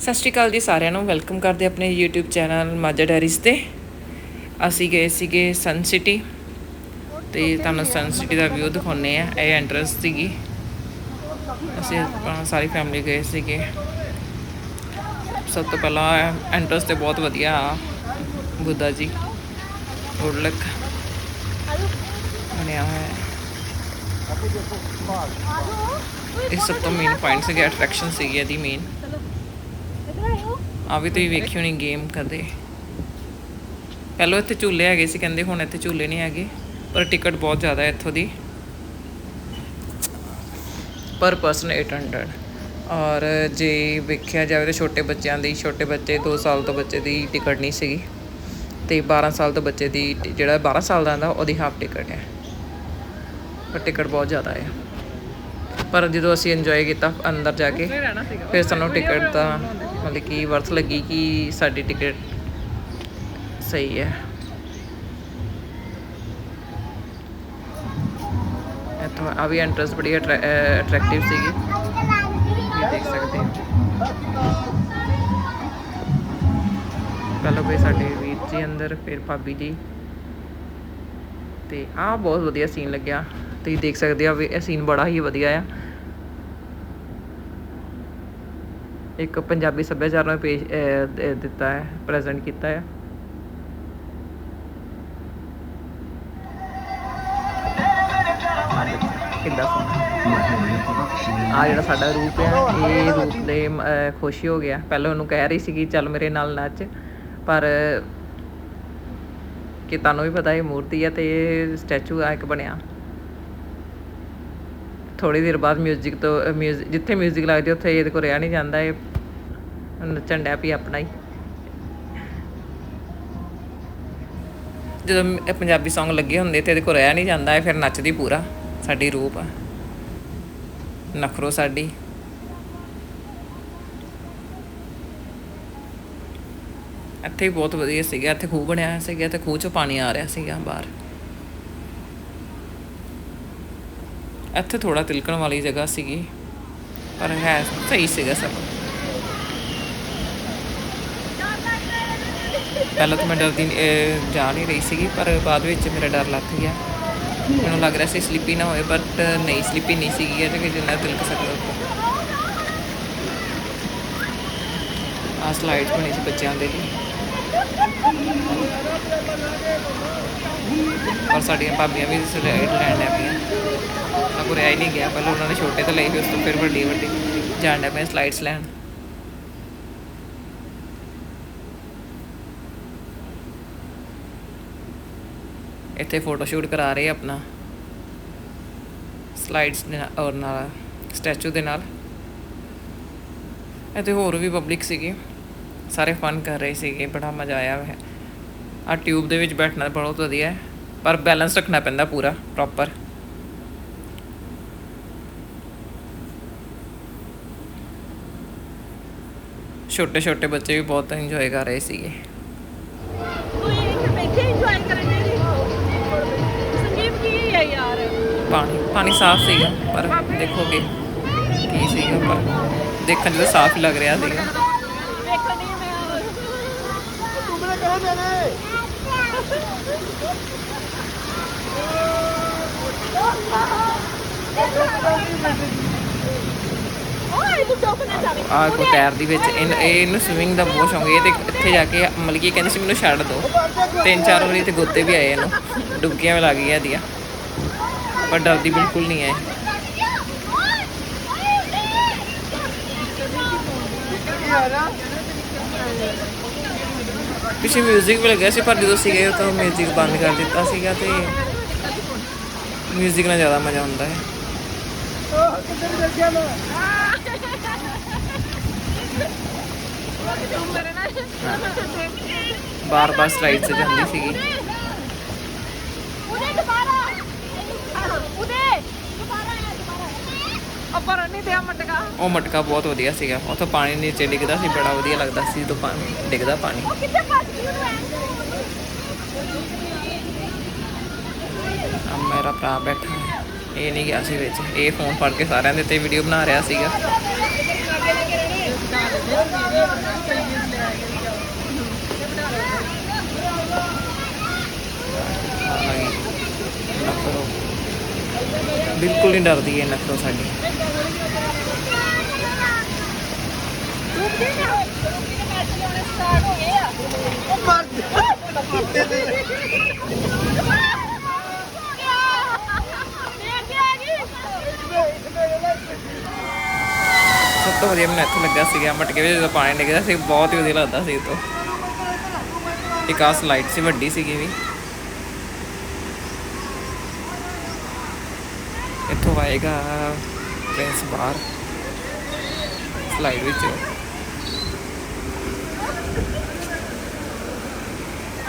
ਸਤਿ ਸ਼੍ਰੀ ਅਕਾਲ ਜੀ ਸਾਰਿਆਂ ਨੂੰ। ਵੈਲਕਮ ਕਰਦੇ ਆਪਣੇ YouTube ਚੈਨਲ ਮਾਝਾ ਡੈਰੀਜ਼ ਤੇ। ਅਸੀਂ ਗਏ ਸੀਗੇ ਸਨ ਸਿਟੀ ਤੇ ਤੁਹਾਨੂੰ ਸਨ ਸਿਟੀ ਦਾ ਵਿਊ ਦਿਖਾਉਨੇ ਆ ਇਹ ਐਂਟਰੈਂਸ ਸੀਗੀ। ਅਸੀਂ ਆਪਣਾ ਸਾਰੀ ਫੈਮਿਲੀ ਗਏ ਸੀਗੇ। ਸਭ ਤੋਂ ਪਹਿਲਾਂ ਐਂਟਰੈਂਸ ਤੇ ਬਹੁਤ ਵਧੀਆ ਆ ਬੁੱਧਾ ਜੀ। ਗੁੱਡ ਬਣਿਆ ਹੋਇਆ ਹੈ। ਇਹ ਸਭ ਤੋਂ ਮੇਨ ਪੁਆਇੰਟ ਸੀਗੇ ਅਟਰੈਕਸ਼ਨ ਸੀਗੀ ਇਹਦੀ ਮੇਨ ਆ ਵੀ ਤੁਸੀਂ ਵੇਖੀ ਹੋਣੀ ਗੇਮ ਕਰਦੇ ਪਹਿਲਾਂ ਇੱਥੇ ਝੂਲੇ ਹੈਗੇ ਸੀ ਕਹਿੰਦੇ ਹੁਣ ਇੱਥੇ ਝੂਲੇ ਨਹੀਂ ਹੈਗੇ ਪਰ ਟਿਕਟ ਬਹੁਤ ਜ਼ਿਆਦਾ ਹੈ ਇੱਥੋਂ ਦੀ। ਪਰ ਪਰਸਨ 800 ਔਰ ਜੇ ਵੇਖਿਆ ਜਾਵੇ ਤਾਂ ਛੋਟੇ ਬੱਚਿਆਂ ਦੀ ਛੋਟੇ ਬੱਚੇ 2 ਸਾਲ ਤੋਂ ਬੱਚੇ ਦੀ ਟਿਕਟ ਨਹੀਂ ਸੀਗੀ। ਤੇ 12 ਸਾਲ ਤੋਂ ਬੱਚੇ ਦੀ ਜਿਹੜਾ 12 ਸਾਲ ਦਾ ਹੁੰਦਾ ਉਹਦੀ ਹਾਫ ਟਿਕਟ ਹੈ। ਪਰ ਟਿਕਟ ਬਹੁਤ ਜ਼ਿਆਦਾ ਹੈ। ਪਰ ਜਦੋਂ ਅਸੀਂ ਇੰਜੋਏ ਕੀਤਾ ਅੰਦਰ ਜਾ ਕੇ ਫਿਰ ਸਾਨੂੰ ਟਿਕਟ ਦਾ ਮਤਲਬ ਕਿ ਵਰਥ ਲੱਗੀ ਕਿ ਸਾਡੀ ਟਿਕਟ ਸਹੀ ਹੈ। ਇੱਥੋਂ ਆ ਵੀ ਐਂਟਰੈਂਸ ਬੜੀ ਅਟਰੈਕਟਿਵ ਸੀਗੀ। ਇਹ ਦੇਖ ਸਕਦੇ ਹੋ। ਪਹਿਲਾਂ ਕੋਈ ਸਾਡੇ ਵੀਰ ਜੀ ਅੰਦਰ, ਫਿਰ ਭਾਬੀ ਜੀ। ਤੇ ਆਹ ਬਹੁਤ ਵਧੀਆ ਸੀਨ ਲੱਗਿਆ। ਤੁਸੀਂ ਦੇਖ ਸਕਦੇ ਹੋ ਵੀ ਇਹ ਸੀਨ ਬੜਾ ਹੀ ਵਧੀਆ ਆ। ਇੱਕ ਪੰਜਾਬੀ ਸੱਭਿਆਚਾਰ ਨੂੰ ਪੇਸ਼ ਦਿੱਤਾ ਹੈ, ਪ੍ਰੈਜ਼ੈਂਟ ਕੀਤਾ ਹੈ। ਕਿੱਦਾਂ ਆ ਜਿਹੜਾ ਸਾਡਾ ਰੂਪ ਹੈ, ਇਹ ਰੂਪ ਦੇ ਮ- ਖੁਸ਼ੀ ਹੋ ਗਿਆ। ਪਹਿਲਾਂ ਉਹਨੂੰ ਕਹਿ ਰਹੀ ਸੀਗੀ, ਚੱਲ ਮੇਰੇ ਨਾਲ ਨੱਚ। ਪਰ ਕਿ ਤੁਹਾਨੂੰ ਵੀ ਪਤਾ ਇਹ ਮੂਰਤੀ ਹੈ ਤੇ ਇਹ ਸਟੈਚੂ ਆ ਇੱਕ ਬਣਿਆ। ਥੋੜੀ ਦੇਰ ਬਾਅਦ 뮤직 ਤੋਂ ਮਿਊਜ਼ਿਕ ਜਿੱਥੇ 뮤직 ਲੱਗਦੀ ਉੱਥੇ ਇਹਦੇ ਕੋਲ ਰਿਹਾ ਨਹੀਂ ਜਾਂਦਾ ਇਹ ਨੱਚਣ ਡਿਆ ਪਈ ਆਪਣਾ ਹੀ ਜਦੋਂ ਇਹ ਪੰਜਾਬੀ Song ਲੱਗੇ ਹੁੰਦੇ ਤੇ ਇਹਦੇ ਕੋਲ ਰਿਹਾ ਨਹੀਂ ਜਾਂਦਾ ਇਹ ਫਿਰ ਨੱਚਦੀ ਪੂਰਾ ਸਾਡੀ ਰੂਪ ਆ ਨਖਰੋ ਸਾਡੀ ਇੱਥੇ ਵੀ ਬਹੁਤ ਵਧੀਆ ਸੀਗਾ ਇੱਥੇ ਖੂਹ ਬਣਿਆ ਹੋਇਆ ਸੀਗਾ ਤੇ ਖੂਹ ਚੋਂ ਪਾਣੀ ਆ ਰਿਹਾ ਸੀਗਾ ਬਾਹਰ ਇੱਥੇ ਥੋੜਾ ਤਿਲਕਣ ਵਾਲੀ ਜਗ੍ਹਾ ਸੀਗੀ, ਪਰ ਹੈ ਸਹੀ ਸੀਗਾ ਸਭ। ਪਹਿਲਾਂ ਤਾਂ ਮੈਂ ਡਰਦੀ ਜਾ ਨਹੀਂ ਰਹੀ ਸੀਗੀ, ਪਰ ਬਾਅਦ ਵਿੱਚ ਮੇਰਾ ਡਰ ਲੱਥ ਗਿਆ। ਮੈਨੂੰ ਲੱਗ ਰਿਹਾ ਸੀ ਸਲਿੱਪੀ ਨਾ ਹੋਏ ਬਟ ਨਹੀਂ, ਸਲਿੱਪੀ ਨਹੀਂ ਸੀਗੀ ਇਹਦੇ ਕਿ ਜਿੰਨਾ ਤਿਲਕ ਸਕਦਾ ਆ ਸਲਾਈਡ ਬਣੀ ਸੀ ਬੱਚਿਆਂ ਦੇ ਲਈ ਔਰ ਸਾਡੀਆਂ ਭਾਬੀਆਂ ਵੀ ਸਲਾਈਡ ਲੈਣ ਲੱਗ ਪਈਆਂ ਉਹਨਾਂ ਕੋਲ ਰਹਿ ਨਹੀਂ ਗਿਆ, ਪਹਿਲਾਂ ਉਹਨਾਂ ਨੇ ਛੋਟੇ ਤੋਂ ਲਈ ਉਸ ਤੋਂ ਫਿਰ ਵੱਡੀ ਵੱਡੀ। ਜਾਣ ਲੱਗ ਪਏ ਸਲਾਈਡਸ ਲੈਣ। ਇੱਥੇ ਫੋਟੋ ਸ਼ੂਟ ਕਰਾ ਰਹੇ ਆਪਣਾ। ਸਲਾਈਡਸ ਦੇ ਨਾਲ, ਔਰ ਨਾਲ, ਸਟੈਚੂ ਦੇ ਨਾਲ। ਇੱਥੇ ਹੋਰ ਵੀ ਪਬਲਿਕ ਸੀਗੀ। ਸਾਰੇ ਫਨ ਕਰ ਰਹੇ ਸੀਗੇ ਬੜਾ ਮਜ਼ਾ ਆਇਆ ਹੈ ਆ ਟਿਊਬ ਦੇ ਵਿੱਚ ਬੈਠਣਾ ਬਹੁਤ ਵਧੀਆ ਹੈ ਪਰ ਬੈਲੈਂਸ ਰੱਖਣਾ ਪੈਂਦਾ ਪੂਰਾ ਪ੍ਰੋਪਰ ਛੋਟੇ ਛੋਟੇ ਬੱਚੇ ਵੀ ਬਹੁਤ ਇੰਜੋਏ ਕਰ ਰਹੇ ਸੀਗੇ। ਪਾਣੀ ਪਾਣੀ ਸਾਫ਼ ਸੀਗਾ ਪਰ ਦੇਖੋਗੇ ਕੀ ਸੀਗਾ ਪਰ ਦੇਖਣ ਤਾਂ ਸਾਫ਼ ਲੱਗ ਰਿਹਾ ਸੀਗਾ। ਤੂੰ ਮੇਰੇ ਆ ਕੋ ਟਾਇਰ ਵਿੱਚ ਇਹਨ- ਇਹ ਇਹਨੂੰ ਸਵਿਮਿੰਗ ਦਾ ਬਹੁਤ ਸ਼ੌਂਕ ਹੈ ਇਹ ਤੇ ਇੱਥੇ ਜਾ ਕੇ ਮਤਲਬ ਕਿ ਇਹ ਕਹਿੰਦੀ ਸੀ ਮੈਨੂੰ ਛੱਡ ਦਿਓ ਤਿੰਨ ਚਾਰ ਵਾਰੀ ਤੇ ਗੋਤੇ ਵੀ ਆਏ ਇਹਨੂੰ। ਡੁੱਬਕੀਆਂ ਵੀ ਲੱਗ ਗਈਆਂ ਇਹਦੀਆਂ। ਪਰ ਡਰਦੀ ਬਿਲਕੁਲ ਨਹੀਂ ਹੈ ਪਿੱਛੇ 뮤직 ਵੀ ਲੱਗਿਆ ਸੀ ਪਰ ਜਦੋਂ ਸੀਗੇ ਤਾਂ 뮤직 ਬੰਦ ਕਰ ਦਿੱਤਾ ਸੀਗਾ ਤੇ 뮤직 ਨਾਲ ਜ਼ਿਆਦਾ ਮਜ਼ਾ ਆਉਂਦਾ ਹੈ ਤੂੰ ਮੇਰੇ ਨਾਲ ਬਾਰ-ਬਾਰ ਸਲਾਈਡ ਤੇ ਜਾਂਦੀ ਸੀਗੀ ਉਹ ਮਟਕਾ ਬਹੁਤ ਵਧੀਆ ਸੀਗਾ। ਉੱਥੋਂ ਪਾਣੀ ਨੀਚੇ ਡਿੱਗਦਾ ਸੀ ਬੜਾ ਵਧੀਆ ਲੱਗਦਾ ਸੀ ਜਦੋਂ ਪਾਣੀ ਡਿੱਗਦਾ ਪਾਣੀ। ਆ ਮੇਰਾ ਭਰਾ ਬੈਠਾ। ਇਹ ਨਹੀਂ ਗਿਆ ਸੀ ਵਿੱਚ। ਇਹ ਫੋਨ ਫੜ ਕੇ ਸਾਰਿਆਂ ਦੇ ਤੇ ਵੀਡੀਓ ਬਣਾ ਰਿਹਾ ਸੀਗਾ। ਬਿਲਕੁਲ ਨਹੀਂ ਡਰਦੀ ਇਹ ਨਖਰੋ ਸਾਡੀ। ਸਟਾਰਟ ਹੋ ਗਏ ਆ। ਉਹ ਮਰ ਸਭ ਤੋਂ ਵਧੀਆ ਮੈਨੂੰ ਇੱਥੇ ਲੱਗਾ ਸੀਗਾ ਮਟਕੇ ਵਿੱਚ ਜਦੋਂ ਪਾਣੀ ਡਿੱਗਦਾ ਸੀ ਬਹੁਤ ਹੀ ਵਧੀਆ ਲੱਗਦਾ ਸੀ ਤੋਂ ਇੱਕ ਆਹ ਸਲਾਈਡ ਸੀ ਵੱਡੀ ਸੀਗੀ ਵੀ। ਇੱਥੋਂ ਆਏਗਾ ਪ੍ਰਿੰਸ ਬਾਹਰ। ਸਲਾਈਡ ਵਿੱਚ।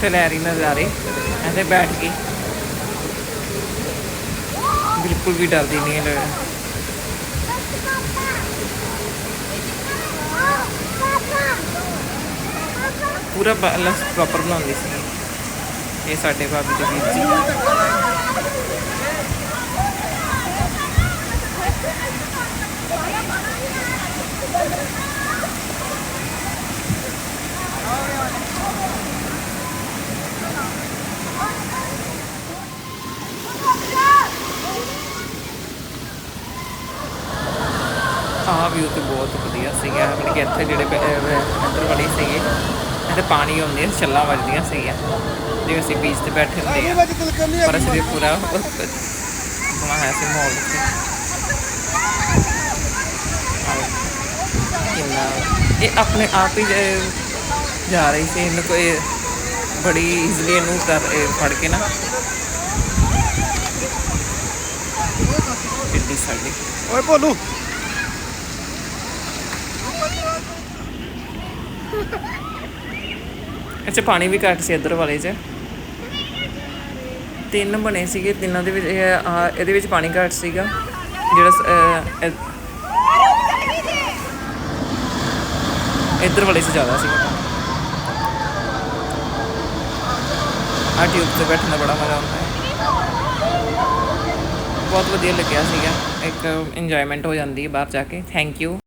ਇੱਥੇ ਲੈ ਰਹੀ ਨਜ਼ਾਰੇ ਐਸੇ ਬੈਠ ਕੇ। ਬਿਲਕੁਲ ਵੀ ਡਰਦੀ ਨਹੀਂ ਹੈ ਪੂਰਾ ਬੈਲੈਂਸ ਪ੍ਰੋਪਰ ਬਣਾਉਂਦੀ ਸੀ। ਇਹ ਸਾਡੇ ਭਾਬੀ ਦੇ ਵੀਰ ਜੀ। ਵੀ ਤੇ ਬਹੁਤ ਵਧੀਆ ਸੀਗਾ ਮਤਲਬ ਕਿ ਇੱਥੇ ਜਿਹੜੇ ਬ- ਅਹ ਇੱਧਰ ਵਾਲੀ ਸੀਗੇ ਇੱਥੇ ਪਾਣੀ ਹੁੰਦੀ ਸੀ ਛੱਲਾਂ ਵੱਜਦੀਆਂ ਸੀਗੀਆਂ ਜਿਵੇਂ ਅਸੀਂ ਬੀਚ ਤੇ ਬੈਠੇ ਹੁੰਦੇ ਆ। ਪਰ ਅਸੀਂ ਪੂਰਾ ਬਣਾਇਆ ਸੀ ਮਾਹੌਲ ਕਿੰਨਾ ਇਹ ਆਪਣੇ ਆਪ ਹੀ ਜਾ ਰਹੀ ਸੀ ਇਹਨੂੰ ਕੋਈ ਬੜੀ ਈਜ਼ਲੀ ਇਹਨੂੰ ਕਰ ਫੜ ਕੇ ਨਾ। ਇੱਡੀ ਸਾਡੀ। ਓਏ ਭੋਲੂ। ਅੱਛਾ, ਪਾਣੀ ਵੀ ਘੱਟ ਸੀ ਇੱਧਰ ਵਾਲੇ 'ਚ। ਤਿੰਨ ਬਣੇ ਸੀਗੇ, ਤਿੰਨਾਂ ਦੇ ਵਿੱਚ ਇਹਦੇ ਵਿੱਚ ਪਾਣੀ ਘੱਟ ਸੀਗਾ। ਜਿਹੜਾ ਇੱਧਰ ਵਾਲੇ 'ਚ ਜ਼ਿਆਦਾ ਸੀਗਾ। ਆ ਟਿਊਬ ਤੇ ਬੈਠਣ ਦਾ ਬੜਾ ਮਜ਼ਾ ਆਉਂਦਾ ਹੈ। ਬਹੁਤ ਵਧੀਆ ਲੱਗਿਆ ਸੀਗਾ। ਇੱਕ ਇੰਜੋਇਮੈਂਟ ਹੋ ਜਾਂਦੀ ਹੈ ਬਾਹਰ ਜਾ ਕੇ। Thank you